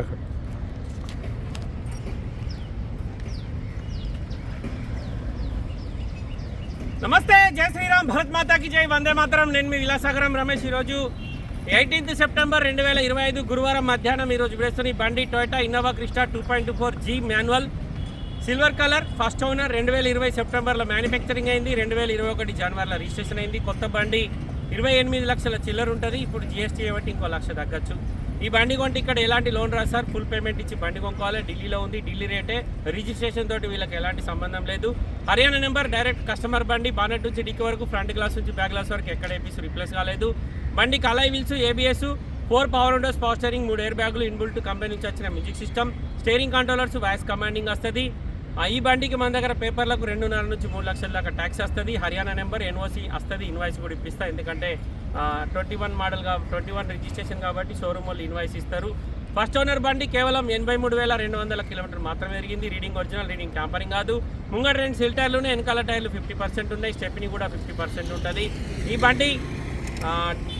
అక్కడ నమస్తే జై శ్రీరామ్ భరత్ మాతాకి జై వందే మాతరం. నేను మీ విలాసాగరం రమేష్ ఈరోజు ఎయిటీన్త్ సెప్టెంబర్ రెండు వేల ఇరవై ఐదు గురువారం మధ్యాహ్నం ఈరోజు విడేస్తున్న బండి Toyota Innova Crysta two point two four G manual silver colour first owner రెండు వేల ఇరవై సెప్టెంబర్లో మ్యానుఫ్యాక్చరింగ్ అయింది రెండు వేల ఇరవై ఒకటి జనవరిలో రిజిస్ట్రేషన్ అయింది. కొత్త బండి ఇరవై ఎనిమిది లక్షల చిల్లర ఉంటుంది. ఇప్పుడు జిఎస్టీ కాబట్టి ఇంకో లక్ష తగ్గచ్చు. ఈ బండి కొంటే ఇక్కడ ఎలాంటి లోన్ రాదు సార్? ఫుల్ పేమెంట్ ఇచ్చి బండి కొనుక్కోవాలి. ఢిల్లీలో ఉంది. ఢిల్లీ రేటే. రిజిస్ట్రేషన్ తోటి వీళ్ళకి ఎలాంటి సంబంధం లేదు. హర్యానా నెంబర్ డైరెక్ట్ కస్టమర్ బండి. బానెట్ నుంచి డిక్కి వరకు ఫ్రంట్ గ్లాస్ నుంచి బ్యాక్ గ్లాస్ వరకు ఎక్కడ ఏపీస్ రిప్లేస్ కాలేదు. బండి కలాయి wheels ABS four power windows power steering మూడు ఎయిర్ బ్యాగులు ఇన్బుల్ట్ కంపెనీ నుంచి వచ్చిన music system steering controllers voice commanding వస్తుంది. ఆ, ఈ బండికి మన దగ్గర పేపర్లకు రెండున్నర నుంచి మూడు లక్షల దాకా ట్యాక్స్ వస్తుంది. హర్యానా నెంబర్ ఎన్ఓసి వస్తుంది. ఇన్వాయిస్ కూడా ఇప్పిస్తా. ఎందుకంటే twenty one model twenty one registration కాబట్టి షోరూమ్ వాళ్ళు ఇన్వాయిస్ ఇస్తారు. ఫస్ట్ ఓనర్ బండి కేవలం ఎనభై మూడు వేల రెండు వందల కిలోమీటర్ మాత్రమే పెరిగింది రీడింగ్ ఒరిజినల్ రీడింగ్ క్యాంపరింగ్ కాదు. ముంగట రెండు సెల్ టైర్లునే వెనకాల టైర్లు ఫిఫ్టీ పర్సెంట్ ఉన్నాయి స్టెప్ని కూడా ఫిఫ్టీ పర్సెంట్ ఉంటుంది. ఈ బండి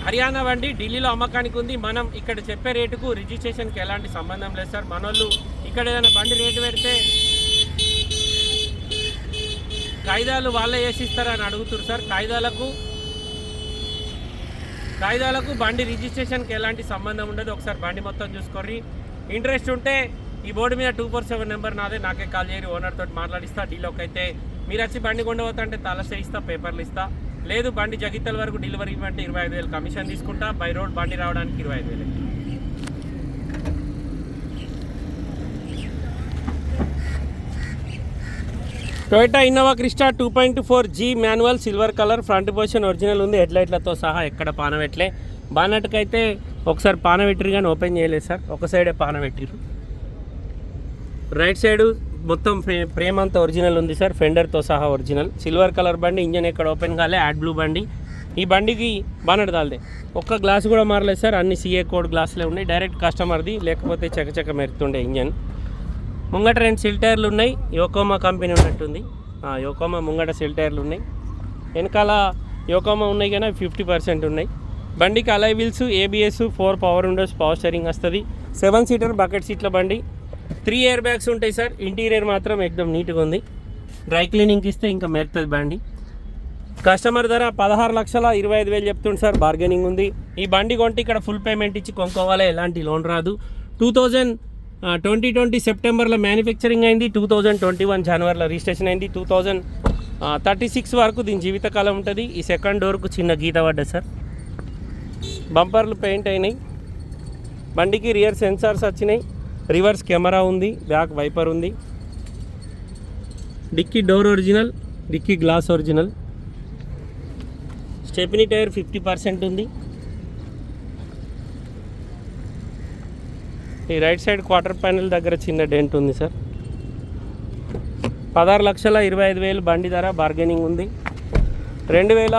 హర్యానా బండి ఢిల్లీలో అమ్మకానికి ఉంది. మనం ఇక్కడ చెప్పే రేటుకు రిజిస్ట్రేషన్కి ఎలాంటి సంబంధం లేదు సార్. మనోళ్ళు ఇక్కడ ఏదైనా బండి రేటు పెడితే కాయిదాలు వాళ్ళే వేసిస్తారని అడుగుతారు సార్. కాయిదాలకు కాగితాలకు బండి రిజిస్ట్రేషన్కి ఎలాంటి సంబంధం ఉండదు. ఒకసారి బండి మొత్తం చూసుకోర్రి ఇంట్రెస్ట్ ఉంటే ఈ బోర్డు మీద టూ ఫోర్ సెవెన్ నెంబర్ నాదే. నాకే కాల్ చేయరు. ఓనర్ తోటి మాట్లాడిస్తా డీలోకి అయితే. మీరు వచ్చి బండి కొండవద్దు అంటే తలసే ఇస్తా పేపర్లు ఇస్తా. లేదు బండి జగిత్తల వరకు డెలివరీ ఇవ్వండి ఇరవై ఐదు వేలు కమిషన్ తీసుకుంటా. బై రోడ్ బండి రావడానికి ఇరవై ఐదు వేలు. Toyota Innova Crysta two point four G manual silver colour front position original ఉంది. హెడ్లైట్లతో సహా ఎక్కడ పానవెట్లే బానట్కైతే ఒకసారి పానవెట్టిరు కానీ ఓపెన్ చేయలేదు సార్. ఒక సైడే పానవెట్టిరు రైట్ సైడ్ మొత్తం ఫ్రే- ఫ్రేమ్ అంతా ఒరిజినల్ ఉంది సార్. ఫెండర్తో సహా ఒరిజినల్ సిల్వర్ కలర్ బండి ఇంజన్ ఎక్కడ ఓపెన్ కాలే యాడ్ బ్లూ బండి. ఈ బండికి బానట్ దాల్దే ఒక్క గ్లాస్ కూడా మారలేదు సార్. అన్ని సిఏ కోడ్ గ్లాసులే ఉన్నాయి. డైరెక్ట్ కస్టమర్ది లేకపోతే చకచక మెరుతుండే ఇంజన్. ముంగట రెండు సిల్ టైర్లు ఉన్నాయి. యోకోమా కంపెనీ ఉన్నట్టుంది. ఆ, యోకోమా ముంగట సిల్ టైర్లు ఉన్నాయి. వెనకాల యోకోమా ఉన్నాయి కానీ ఫిఫ్టీ పర్సెంట్ ఉన్నాయి. బండికి alloy wheels ABS four power windows power steering వస్తుంది. సెవెన్ సీటర్ బకెట్ సీట్ల బండి. త్రీ ఇయర్ బ్యాగ్స్ ఉంటాయి సార్. ఇంటీరియర్ మాత్రం ఎక్దమ్ నీట్గా ఉంది. డ్రై క్లీనింగ్కి ఇస్తే ఇంకా మెరుతుంది బండి. కస్టమర్ ధర పదహారు లక్షల ఇరవై ఐదు వేలు చెప్తుంది సార్. బార్గెనింగ్ ఉంది. ఈ బండి కొంటే ఇక్కడ ఫుల్ పేమెంట్ ఇచ్చి కొనుక్కోవాలి? ఎలాంటి లోన్ రాదు. టూ థౌజండ్ ట్వంటీ ట్వంటీ సెప్టెంబర్లో మ్యానుఫ్యాక్చరింగ్ అయింది టూ థౌజండ్ ట్వంటీ వన్ జనవరిలో రిజిస్ట్రేషన్ అయింది టూ థౌజండ్ థర్టీ సిక్స్ వరకు దీని జీవితకాలం ఉంటుంది. ఈ సెకండ్ డోర్కు చిన్న గీత పడ్డది సార్. బంపర్లు పెయింట్ అయినాయి బండికి రియర్ సెన్సార్స్ వచ్చినాయి రివర్స్ కెమెరా ఉంది బ్యాక్ వైపర్ ఉంది. Dickey door original dickey glass original. Stepney tyre fifty percent ఉంది. ఈ రైట్ సైడ్ క్వార్టర్ ప్యానెల్ దగ్గర చిన్న డెంట్ ఉంది సార్. పదహారు లక్షల ఇరవై ఐదు వేలు బండి ధర బార్గెనింగ్ ఉంది. రెండు వేల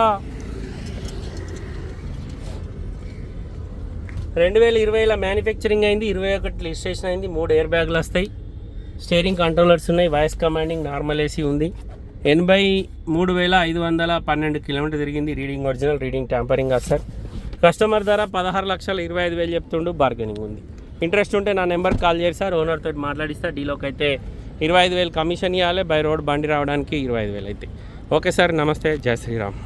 రెండు వేల ఇరవైలో మ్యానుఫ్యాక్చరింగ్ అయింది ఇరవై ఒకటి రిజిస్ట్రేషన్ అయింది మూడు ఎయిర్ బ్యాగులు వస్తాయి. స్టీరింగ్ కంట్రోలర్స్ ఉన్నాయి వాయిస్ కమాండింగ్ నార్మల్ ఏసీ ఉంది. ఎనభై మూడు వేల ఐదు వందల పన్నెండు కిలోమీటర్ తిరిగింది రీడింగ్ ఒరిజినల్ రీడింగ్ ట్యాంపరింగ్ కాదు సార్. కస్టమర్ ధర పదహారు లక్షల ఇరవై ఐదు వేలు చెప్తుండు బార్గెనింగ్ ఉంది. ఇంట్రెస్ట్ ఉంటే నా నెంబర్ కాల్ చేసి సార్ ఓనర్ తోటి మాట్లాడిస్తా డీలోకి అయితే ఇరవై ఐదు వేలు కమిషన్ ఇవ్వాలి బై రోడ్ బండి రావడానికి ఇరవై ఐదు వేలు అయితే. ఓకే సార్ నమస్తే జై శ్రీరామ్.